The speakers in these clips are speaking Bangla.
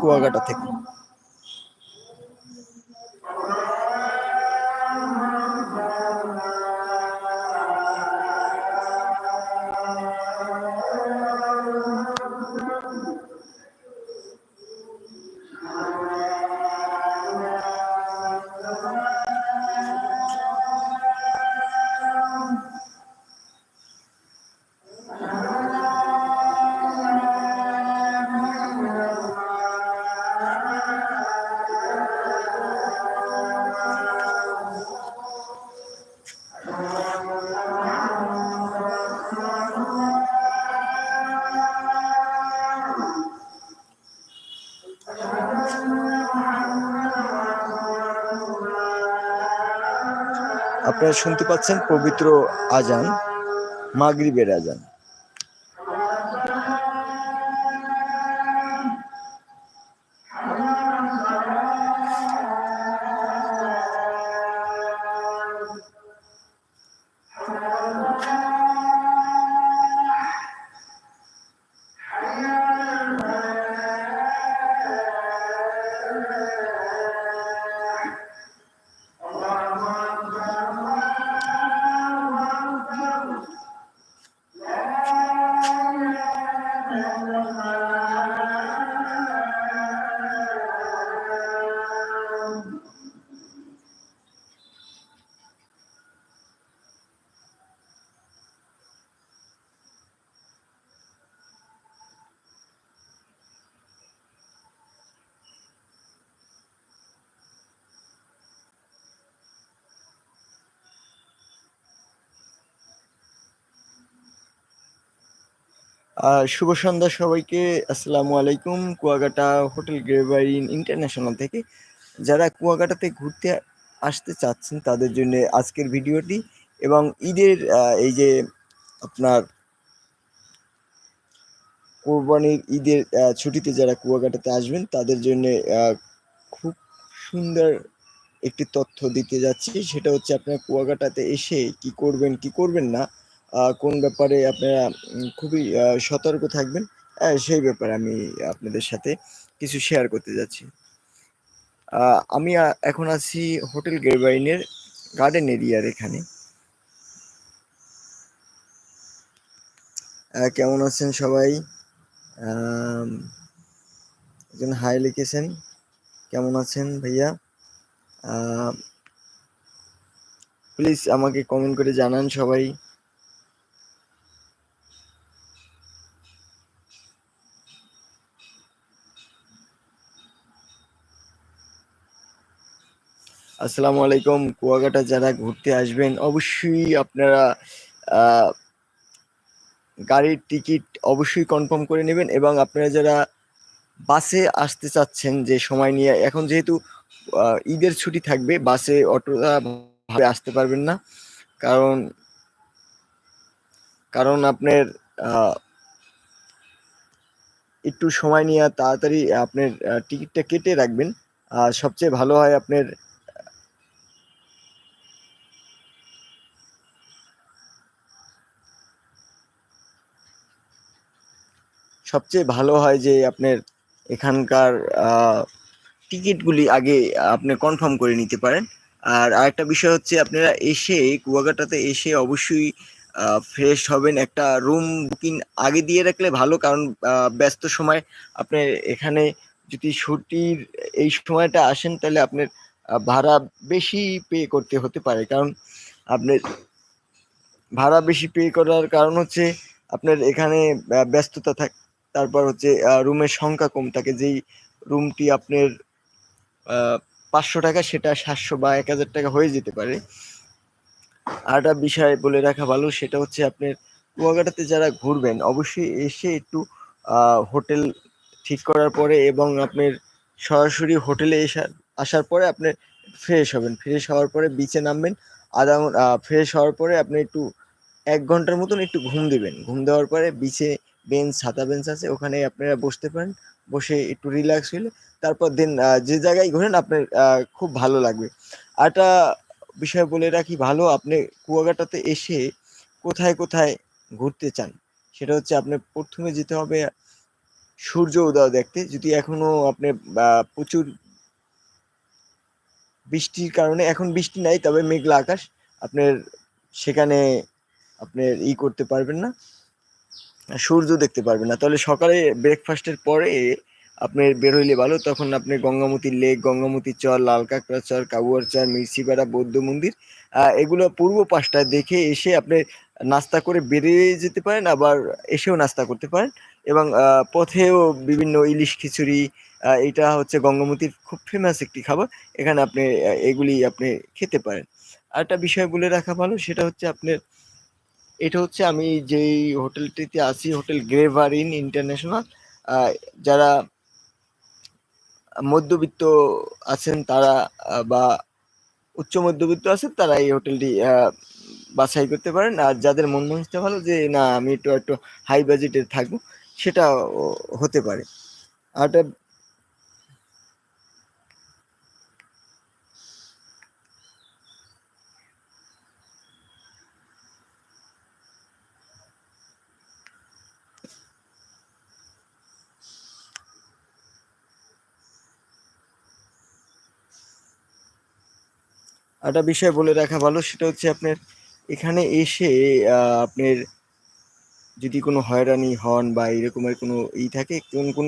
কুয়াকাটা থেকে। আপনারা শুনতে পাচ্ছেন পবিত্র আজান মাগরিবের আজান। শুভ সন্ধ্যা সবাইকে। আসসালামু আলাইকুম। কুয়াকাটা হোটেল গ্রেভাইন ইন্টারন্যাশনাল থেকে। যারা কুয়াকাটাতে ঘুরতে আসতে চাচ্ছেন, তাদের জন্য আজকের ভিডিওটি এবং ঈদের এই যে আপনার কোরবানির ঈদের ছুটিতে যারা কুয়াকাটাতে আসবেন, তাদের জন্য খুব সুন্দর একটি তথ্য দিতে যাচ্ছি। সেটা হচ্ছে আপনার কুয়াকাটাতে এসে কি করবেন কি করবেন না কোন ব্যাপারে আপনারা খুবই সতর্ক থাকবেন সেই ব্যাপারে আমি আপনাদের সাথে কিছু শেয়ার করতে যাচ্ছি। আমি এখন আছি হোটেল গ্রেভাইনের গার্ডেন এরিয়ার এখানে। কেমন আছেন সবাই? একজন হাই লিখেছেন। কেমন আছেন ভাইয়া? প্লিজ আমাকে কমেন্ট করে জানান সবাই। আসসালামু আলাইকুম। কুয়াকাটা যারা ঘুরতে আসবেন, অবশ্যই আপনারা গাড়ির টিকিট অবশ্যই কনফার্ম করে নেবেন এবং আপনারা যারা বাসে আসতে চাচ্ছেন যে সময় নিয়ে, এখন যেহেতু ঈদের ছুটি থাকবে, বাসে অটোটা ভাবে আসতে পারবেন না। কারণ কারণ আপনার একটু সময় নিয়ে তাড়াতাড়ি আপনার টিকিটটা কেটে রাখবেন। আর সবচেয়ে ভালো হয় আপনার সবচেয়ে ভালো হয় যে আপনার এখানকার টিকিটগুলি আগে আপনি কনফার্ম করে নিতে পারেন। আর আরেকটা বিষয় হচ্ছে আপনারা এসে কুয়াকাটাতে এসে অবশ্যই ফ্রেশ হবেন। একটা রুম বুকিং আগে দিয়ে রাখলে ভালো কারণ ব্যস্ত সময় আপনার এখানে যদি ছুটির এই সময়টা আসেন তাহলে আপনার ভাড়া বেশি পে করতে হতে পারে। কারণ আপনার ভাড়া বেশি পে করার কারণ হচ্ছে আপনার এখানে ব্যস্ততা থাকে তারপর হচ্ছে রুমের সংখ্যা কম থাকে। যেই রুমটি আপনার পাঁচশো টাকা, সেটা সাতশো বা এক হাজার টাকা হয়ে যেতে পারে। আর একটা বিষয় বলে রাখা ভালো, সেটা হচ্ছে আপনার কুয়াকাটাতে যারা ঘুরবেন, অবশ্যই এসে একটু হোটেল ঠিক করার পরে এবং আপনার সরাসরি হোটেলে এসার আসার পরে আপনি ফ্রেশ হবেন। ফ্রেশ হওয়ার পরে বিচে নামবেন, আধা ফ্রেশ হওয়ার পরে আপনি একটু, এক ঘণ্টার মতন একটু ঘুম দিবেন। ঘুম দেওয়ার পরে বিচে বেঞ্চ ছাতা বেঞ্চ আছে, ওখানে আপনারা বসতে পারেন, বসে একটু রিল্যাক্স হইলে, তারপর দেন যে জায়গায় ঘোরেন, আপনার খুব ভালো লাগবে। আরেকটা বিষয় বলে রাখি, ভালো, আপনি কুয়াকাটাতে এসে কোথায় কোথায় ঘুরতে চান, সেটা হচ্ছে আপনি প্রথমে যেতে হবে সূর্য উদয় দেখতে। যদি এখনও আপনি প্রচুর বৃষ্টির কারণে এখন বৃষ্টি নাই, তবে মেঘলা আকাশ, আপনার সেখানে আপনার ই করতে পারবেন না। সূর্য দেখতে পারবেন না। তাহলে সকালে ব্রেকফাস্টের পরে আপনি বের হইলে ভালো, তখন আপনি গঙ্গামতী লেক গঙ্গামতী চর লাল কাঁকড়া চর, কাবুয়ার চর মির্চিপাড়া বৌদ্ধ মন্দির এগুলো পূর্ব পাশটা দেখে এসে আপনি নাস্তা করে বেরিয়ে যেতে পারেন, আবার এসেও নাস্তা করতে পারেন এবং পথেও বিভিন্ন ইলিশ খিচুড়ি এটা হচ্ছে গঙ্গামতির খুব ফেমাস একটি খাবার, এখানে আপনি এগুলি আপনি খেতে পারেন। আরেকটা বিষয় বলে রাখা ভালো, সেটা হচ্ছে আপনার এটা হচ্ছে আমি যেই হোটেলটিতে আছি, হোটেল গ্রেভার ইন ইন্টারন্যাশনাল যারা মধ্যবিত্ত আছেন তারা বা উচ্চ মধ্যবিত্ত আছেন তারা এই হোটেলটি বাছাই করতে পারেন। আর যাদের মন মানসিকতা ভালো যে, না, আমি একটু একটু হাই বাজেটের থাকব সেটা হতে পারে। আর একটা বিষয় বলে রাখা ভালো, সেটা হচ্ছে আপনার এখানে এসে আপনার যদি কোনো হয়রানি হন বা এরকমের কোনো ই থাকে, কোন কোন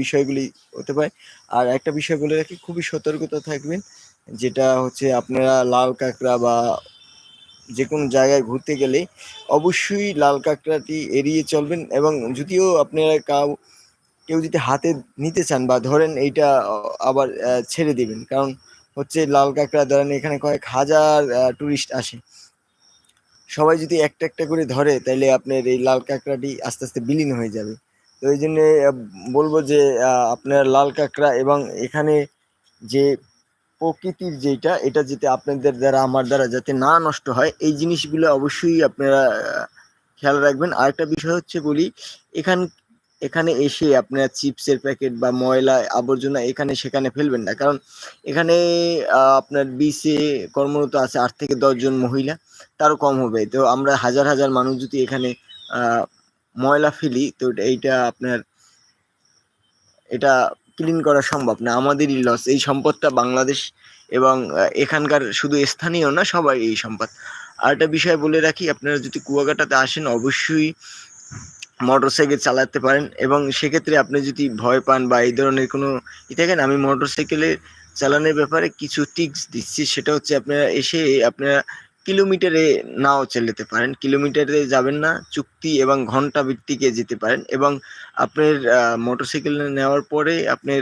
বিষয়গুলি হতে পারে। আর একটা বিষয় বলে রাখি, খুবই সতর্কতা থাকবেন, যেটা হচ্ছে আপনারা লাল কাঁকড়া বা যে কোনো জায়গায় ঘুরতে গেলে অবশ্যই লাল কাঁকড়াটি এড়িয়ে চলবেন এবং যদিও আপনারা কাউ, কেউ যদি হাতে নিতে চান বা ধরেন এইটা আবার ছেড়ে দিবেন, কারণ হচ্ছে লাল কাঁকড়া ধরেন, এখানে কয়েক হাজার টুরিস্ট আসে। সবাই যদি একটা একটা করে ধরে তাহলে আপনার এই লাল কাঁকড়াটি আস্তে আস্তে বিলীন হয়ে যাবে। তো এই জন্যে বলব যে আপনার লাল কাঁকড়া এবং এখানে যে প্রকৃতির যেটা, এটা যাতে আপনাদের দ্বারা, আমার দ্বারা যাতে না নষ্ট হয়, এই জিনিসগুলো অবশ্যই আপনারা খেয়াল রাখবেন। আরেকটা বিষয় হচ্ছে বলি, এখান এখানে এসে আপনার চিপসের প্যাকেট বা ময়লা, আবর্জনা এখানে সেখানে ফেলবেন না। কারণ এখানে আপনার বিচে কর্মরত আছে আট থেকে দশজন মহিলা, তারও কম হবে। তো আমরা হাজার হাজার মানুষ যদি এখানে ময়লা ফেলি, তো এইটা আপনার, এটা ক্লিন করা সম্ভব না। আমাদেরই লস এই সম্পদটা বাংলাদেশ এবং এখানকার শুধু স্থানীয় না সবাই এই সম্পদ। আর একটা বিষয় বলে রাখি, আপনারা যদি কুয়াকাটাতে আসেন, অবশ্যই মোটরসাইকেল চালাতে পারেন এবং সেক্ষেত্রে আপনি যদি ভয় পান বা এই ধরনের কোনো ই থাকেন, আমি মোটরসাইকেলের চালানোর ব্যাপারে কিছু টিপস দিচ্ছি। সেটা হচ্ছে আপনারা এসে আপনারা কিলোমিটারে নাও চালাতে পারেন। কিলোমিটারে যাবেন না, চুক্তি এবং ঘণ্টা ভিত্তিকে যেতে পারেন এবং আপনার মোটরসাইকেল নেওয়ার পরে আপনার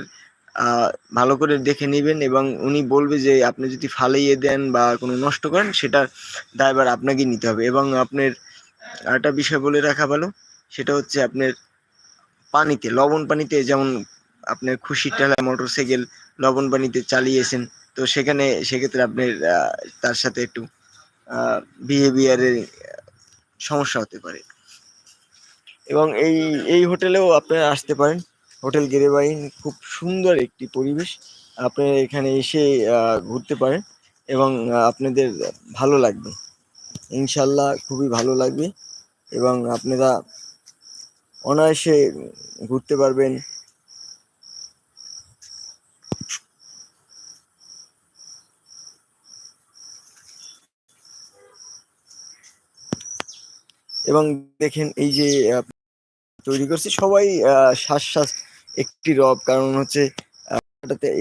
ভালো করে দেখে নেবেন এবং উনি বলবে যে আপনি যদি ফালাইয়ে দেন বা কোনো নষ্ট করেন সেটার দায়ভার আপনাকেই নিতে হবে এবং আপনার আরেকটা বিষয় বলে রাখা ভালো সেটা হচ্ছে আপনার পানিতে, লবণ পানিতে যেমন আপনার খুশির ঠেলায় মোটরসাইকেল লবণ পানিতে চালিয়েছেন, তো সেখানে সেক্ষেত্রে আপনার তার সাথে একটু বিহেভিয়ারের সমস্যা হতে পারে। এবং এই এই হোটেলেও আপনারা আসতে পারেন। হোটেল গেরেবাইন খুব সুন্দর একটি পরিবেশ। আপনারা এখানে এসে ঘুরতে পারেন এবং আপনাদের ভালো লাগবে। ইনশাল্লাহ খুবই ভালো লাগবে এবং আপনারা অনায়াসে ঘুরতে পারবেন। এবং দেখেন এই যে তৈরি করছি সবাই শ্বাস শ্বাস একটি রব, কারণ হচ্ছে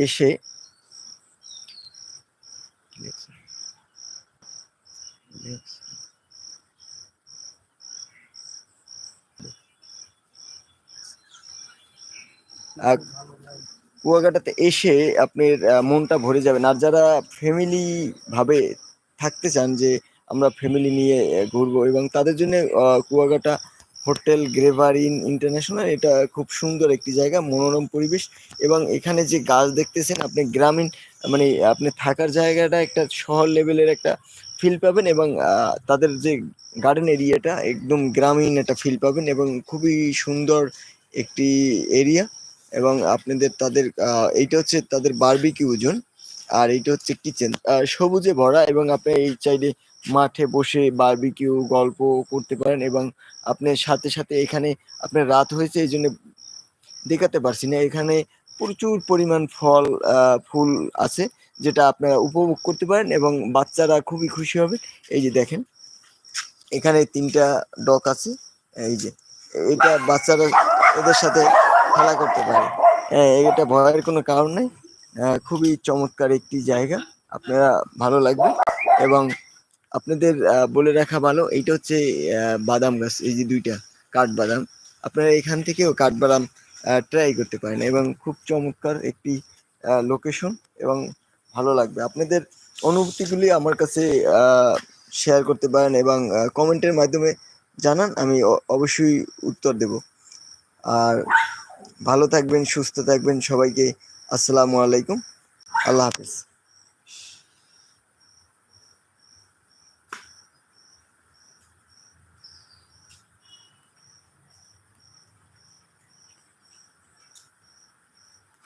এসে কুয়াকাটাতে এসে আপনার মনটা ভরে যাবেন। আর যারা ফ্যামিলি ভাবে থাকতে চান যে আমরা ফ্যামিলি নিয়ে ঘুরবো এবং তাদের জন্য Kuakata hotel Graver Inn International, এটা খুব সুন্দর একটি জায়গা, মনোরম পরিবেশ এবং এখানে যে গাছ দেখতেছেন, আপনি গ্রামীণ মানে আপনি থাকার জায়গাটা একটা শহর লেভেলের একটা ফিল পাবেন এবং তাদের যে গার্ডেন এরিয়াটা একদম গ্রামীণ একটা ফিল পাবেন এবং খুবই সুন্দর একটি এরিয়া এবং আপনাদের তাদের এইটা হচ্ছে তাদের বারবিকিউ জোন আর এইটা হচ্ছে কিচেন সবুজে ভরা এবং আপনি এই চাইলে মাঠে বসে বারবিকিউ গল্প করতে পারেন এবং আপনার সাথে সাথে এখানে আপনার রাত হয়েছে, এই জন্য দেখাতে পারছি না। এখানে প্রচুর পরিমাণ ফল ফুল আছে যেটা আপনারা উপভোগ করতে পারেন এবং বাচ্চারা খুবই খুশি হবে। এই যে দেখেন, এখানে তিনটা ডক আছে। এই যে, এটা বাচ্চারা, এদের সাথে খেলা করতে পারে। হ্যাঁ এটা ভয়ের কোনো কারণ নেই। খুবই চমৎকার একটি জায়গা। আপনারা ভালো লাগবে। এবং আপনাদের বলে রাখা ভালো, এইটা হচ্ছে বাদাম গাছ, এই যে দুইটা কাঠবাদাম। আপনারা এখান থেকেও কাঠবাদাম ট্রাই করতে পারেন এবং খুব চমৎকার একটি লোকেশন এবং ভালো লাগবে। আপনাদের অনুভূতিগুলি আমার কাছে শেয়ার করতে পারেন এবং কমেন্টের মাধ্যমে জানান, আমি অবশ্যই উত্তর দেব। আর ভালো থাকবেন সুস্থ থাকবেন সবাইকে। আসসালামু আলাইকুম। আল্লাহ হাফিজ।